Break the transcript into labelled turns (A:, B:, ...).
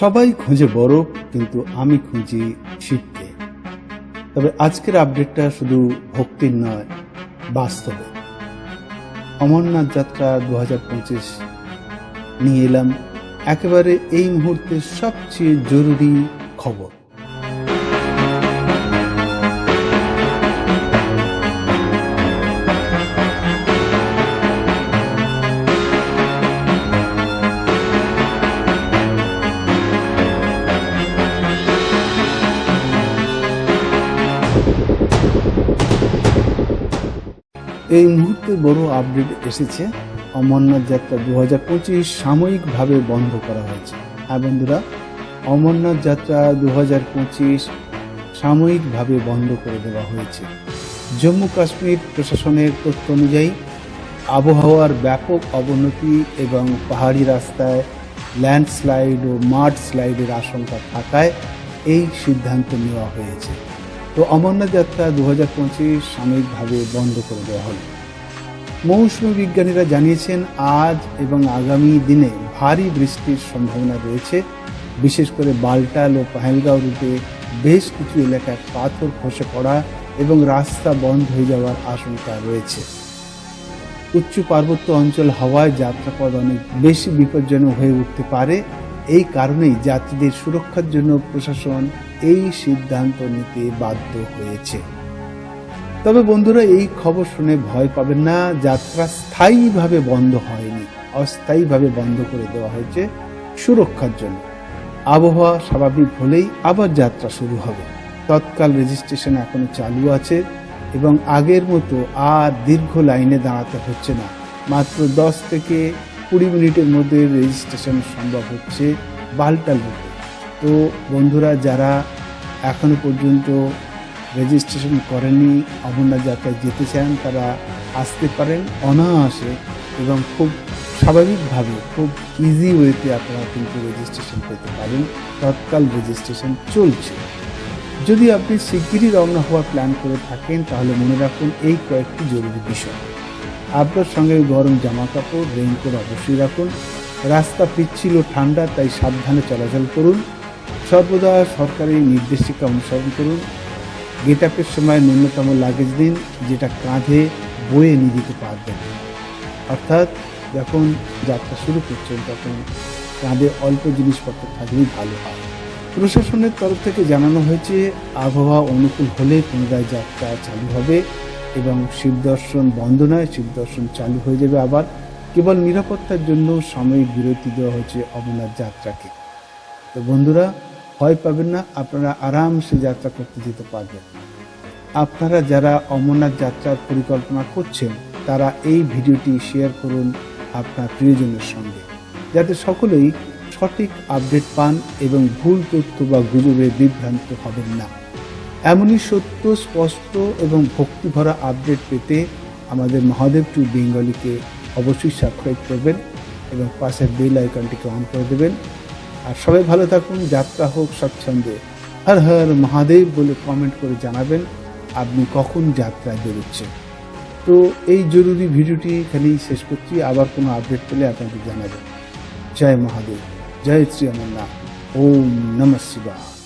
A: সবাই খুঁজে বরফ কিন্তু আমি খুঁজি শিবকে তবে আজকের আপডেটটা শুধু ভক্তির নয়, বাস্তবে। অমরনাথ যাত্রা দু নিয়ে এলাম একেবারে এই মুহূর্তে সবচেয়ে জরুরি খবর। এই মুহূর্তে বড় আপডেট এসেছে। অমরনাথ যাত্রা দু হাজার পঁচিশ সাময়িকভাবে বন্ধ করা হয়েছে। হ্যাঁ বন্ধুরা, অমরনাথ যাত্রা দু হাজার পঁচিশ সাময়িকভাবে বন্ধ করে দেওয়া হয়েছে। জম্মু কাশ্মীর প্রশাসনের তথ্য অনুযায়ী, আবহাওয়ার ব্যাপক অবনতি এবং পাহাড়ি রাস্তায় ল্যান্ডস্লাইড ও মাড স্লাইডের আশঙ্কা থাকায় এই সিদ্ধান্ত নেওয়া হয়েছে। তো অমরনাথ যাত্রা দু হাজার পঁচিশ সাময়িকভাবে বন্ধ করে দেওয়া হলো। মৌসুমী বিজ্ঞানীরা জানিয়েছেন, আজ এবং আগামী দিনে ভারী বৃষ্টির সম্ভাবনা রয়েছে। বিশেষ করে বালটাল ও পাহেলগাঁও রুটে বেশ কিছু এলাকায় পাথর খসে পড়া এবং রাস্তা বন্ধ হয়ে যাওয়ার আশঙ্কা রয়েছে। উচ্চ পার্বত্য অঞ্চল হওয়ায় যাত্রাপথ অনেক বেশি বিপজ্জনক হয়ে উঠতে পারে। এই কারণেই যাত্রীদের সুরক্ষার জন্য প্রশাসন এই সিদ্ধান্ত নিতে বাধ্য হয়েছে। তবে বন্ধুরা, এই খবর শুনে ভয় পাবেন না। যাত্রা স্থায়ীভাবে বন্ধ হয়নি, অস্থায়ীভাবে বন্ধ করে দেওয়া হয়েছে সুরক্ষার জন্য। আবহাওয়া স্বাভাবিক হলেই আবার যাত্রা শুরু হবে। তৎকাল রেজিস্ট্রেশন এখনও চালু আছে এবং আগের মতো আর দীর্ঘ লাইনে দাঁড়াতে হচ্ছে না। মাত্র দশ থেকে কুড়ি মিনিটের মধ্যে রেজিস্ট্রেশন সম্ভব হচ্ছে বালটাল রুটে তো বন্ধুরা, যারা এখনও পর্যন্ত রেজিস্ট্রেশন করেননি অমরনাথ যাত্রায় যেতে চান, তারা আসতে পারেন অনায়াসে এবং খুব স্বাভাবিকভাবে, খুব ইজি ওয়েতে আপনারা কিন্তু রেজিস্ট্রেশন পেতে পারেন। তৎকাল রেজিস্ট্রেশন চলছে। যদি আপনি শিগগিরই রওনা হওয়ার প্ল্যান করে থাকেন, তাহলে মনে রাখুন এই কয়েকটি জরুরি বিষয়। আপনার সঙ্গে গরম জামা কাপড় রেইনকোট অবশ্যই রাখুন। রাস্তা পিচ্ছিল ঠান্ডা, তাই সাবধানে চলাচল করুন। সর্বদা সরকারি নির্দেশিকা অনুসরণ করুন। গেট আপের সময় ন্যূনতম লাগেজ দিন, যেটা কাঁধে বয়ে নিয়ে যেতে পারবেন। অর্থাৎ যখন যাত্রা শুরু করছেন, তখন কাঁধে অল্প জিনিসপত্র থাকলেই ভালো হয়। প্রশাসনের তরফ থেকে জানানো হয়েছে, আবহাওয়া অনুকূল হলে পুনরায় যাত্রা চালু হবে। এবং শিব দর্শন বন্ধ নয়, শিব দর্শন চালু হয়ে যাবে আবার। কেবল নিরাপত্তার জন্য সাময়িক বিরতি দেওয়া হয়েছে অমরনাথ যাত্রাকে। তো বন্ধুরা, ভয় পাবেন না, আপনারা আরামসে যাত্রা করতে যেতে পারবেন। আপনারা যারা অমরনাথ যাত্রার পরিকল্পনা করছেন, তারা এই ভিডিওটি শেয়ার করুন আপনার প্রিয়জনের সঙ্গে। যাতে সকলেই সঠিক আপডেট পান এবং ভুল তথ্য বা গুজবে বিভ্রান্ত হবেন না। এমনই সত্য, স্পষ্ট এবং ভক্তিভরা আপডেট পেতে আমাদের মহাদেব টু বেঙ্গলিকে অবশ্যই সাবস্ক্রাইব করবেন এবং পাশের বেল আইকনটিকে অন করে দেবেন। আর সবাই ভালো থাকুন, যাত্রা হোক, স্বচ্ছন্দে। হর হর মহাদেব বলে কমেন্ট করে জানাবেন, আপনি কখন যাত্রায় বেরোচ্ছেন। তো এই জরুরি ভিডিওটি এখানেই শেষ করছি। আবার কোনো আপডেট পেলে আপনাকে জানাবেন। জয় মহাদেব, জয় শ্রী অমরনাথ ওম নমঃ শিবায়।